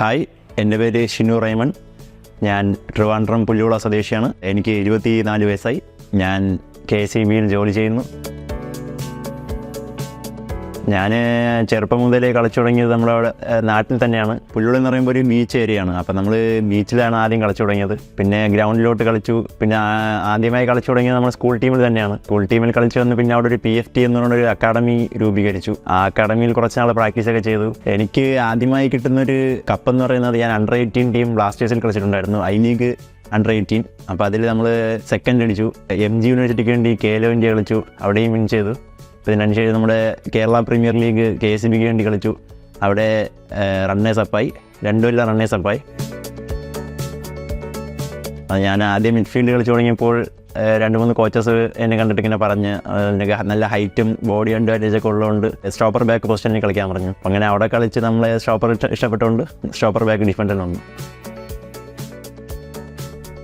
Hi എന്റെ പേര് Shinu Raymon. ഞാൻ ട്രിവാൻഡ്രം പുല്ലുവിള സ്വദേശിയാണ്. എനിക്ക് ഇരുപത്തി നാല് വയസ്സായി. ഞാൻ കെ എസ് ഇ ബിയിൽ ജോലി ചെയ്യുന്നു. ഞാൻ ചെറുപ്പം മുതലേ കളിച്ചു തുടങ്ങിയത് നമ്മുടെ നാട്ടിൽ തന്നെയാണ്. പുല്ലുള്ളി എന്ന് പറയുമ്പോൾ ഒരു ബീച്ച് ഏരിയയാണ് അപ്പം നമ്മൾ ബീച്ചിലാണ് ആദ്യം കളിച്ചു തുടങ്ങിയത്. പിന്നെ ഗ്രൗണ്ടിലോട്ട് കളിച്ചു. പിന്നെ ആദ്യമായി കളിച്ചു തുടങ്ങിയത് നമ്മൾ സ്കൂൾ ടീമിൽ തന്നെയാണ്. സ്കൂൾ ടീമിൽ കളിച്ചു വന്ന് പിന്നെ അവിടെ ഒരു പി എഫ് ടി എന്ന് പറഞ്ഞ ഒരു അക്കാഡമി രൂപീകരിച്ചു. ആ അക്കാഡമിയിൽ കുറച്ച് നാൾ പ്രാക്ടീസൊക്കെ ചെയ്തു. എനിക്ക് ആദ്യമായി കിട്ടുന്നൊരു കപ്പ് എന്ന് പറയുന്നത് ഞാൻ അണ്ടർ എയ്റ്റീൻ ടീം ബ്ലാസ്റ്റേഴ്സിൽ കളിച്ചിട്ടുണ്ടായിരുന്നു. ഐ ലീഗ് അണ്ടർ എയ്റ്റീൻ അപ്പോൾ അതിൽ നമ്മൾ സെക്കൻഡ് അടിച്ചു. എം ജി യൂണിവേഴ്സിറ്റിക്ക് വേണ്ടി കേലോ ഇന്ത്യ കളിച്ചു. അവിടെയും വിൻ ചെയ്തു. ഇതിനനുസരിച്ച് നമ്മുടെ Kerala premier league K S ബിക്ക് വേണ്ടി കളിച്ചു. അവിടെ റണ്ണേഴ്സ് അപ്പായി രണ്ടുമില്ല റണ്ണേഴ്സ് അപ്പായി ഞാൻ ആദ്യം മിഡ്ഫീൽഡ് കളിച്ചു തുടങ്ങിയപ്പോൾ രണ്ട് മൂന്ന് കോച്ചസ് എന്നെ കണ്ടിട്ട് ഇങ്ങനെ പറഞ്ഞ് നല്ല ഹൈറ്റും ബോഡി അഡ്വാന്റേജ് ഒക്കെ ഉള്ളതുകൊണ്ട് സ്റ്റോപ്പർ ബാക്ക് പൊസിഷനിൽ കളിക്കാൻ പറഞ്ഞു. അങ്ങനെ അവിടെ കളിച്ച് നമ്മളെ സ്റ്റോപ്പർ ഇഷ്ടപ്പെട്ടുകൊണ്ട് സ്റ്റോപ്പർ ബാക്ക് ഡിഫൻഡന്റ് വന്നു.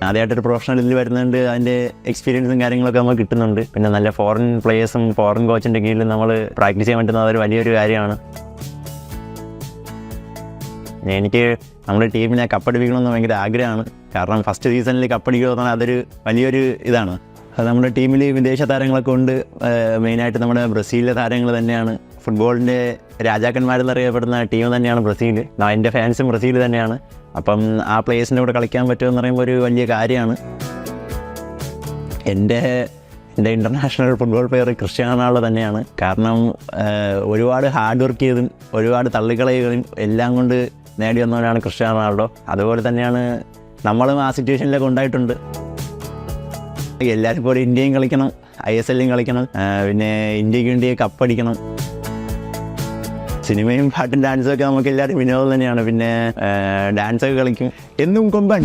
ആദ്യമായിട്ടൊരു പ്രൊഫഷണൽ ഇതിൽ വരുന്നുണ്ട് അതിന്റെ എക്സ്പീരിയൻസും കാര്യങ്ങളൊക്കെ നമുക്ക് കിട്ടുന്നുണ്ട്. പിന്നെ നല്ല ഫോറിൻ പ്ലേയേഴ്സും ഫോറിൻ കോച്ചിന്റെ കീഴിൽ നമ്മൾ പ്രാക്ടീസ് ചെയ്യാൻ പറ്റുന്ന അതൊരു വലിയൊരു കാര്യമാണ്. എനിക്ക് നമ്മുടെ ടീമിനെ കപ്പടിപ്പിക്കണമെന്ന് ഭയങ്കര ആഗ്രഹമാണ്. കാരണം ഫസ്റ്റ് സീസണിൽ കപ്പടിക്കുക എന്ന് അതൊരു വലിയൊരു ഇതാണ്. നമ്മുടെ ടീമിൽ വിദേശ താരങ്ങളൊക്കെ ഉണ്ട്. മെയിനായിട്ട് നമ്മുടെ ബ്രസീലിലെ താരങ്ങൾ തന്നെയാണ്. ഫുട്ബോളിന്റെ രാജാക്കന്മാരെന്നറിയപ്പെടുന്ന ടീം തന്നെയാണ് ബ്രസീൽ എന്റെ ഫാൻസും ബ്രസീൽ തന്നെയാണ്. അപ്പം ആ പ്ലേയേഴ്സിന്റെ കൂടെ കളിക്കാൻ പറ്റുമെന്ന് പറയുമ്പോൾ ഒരു വലിയ കാര്യമാണ്. എന്റെ എന്റെ international football player Cristiano Ronaldo തന്നെയാണ്. കാരണം ഒരുപാട് ഹാർഡ് വർക്ക് ചെയ്തും ഒരുപാട് തള്ളിക്കളയുകയും എല്ലാം കൊണ്ട് നേടി വന്നവനാണ് ക്രിസ്ത്യാനോ റൊണാൾഡോ. അതുപോലെ തന്നെയാണ് നമ്മളും ആ സിറ്റുവേഷനിലൊക്കെ ഉണ്ടായിട്ടുണ്ട്. എല്ലാവരും പോലെ ഇന്ത്യയും കളിക്കണം ഐ എസ് എല്ലും കളിക്കണം പിന്നെ ഇന്ത്യയ്ക്ക് വേണ്ടി കപ്പടിക്കണം സിനിമയും പാട്ടും ഡാൻസും ഒക്കെ നമുക്ക് എല്ലാവരും വിനോദം തന്നെയാണ്. പിന്നെ ഡാൻസൊക്കെ കളിക്കും. എന്നും കൊമ്പൻ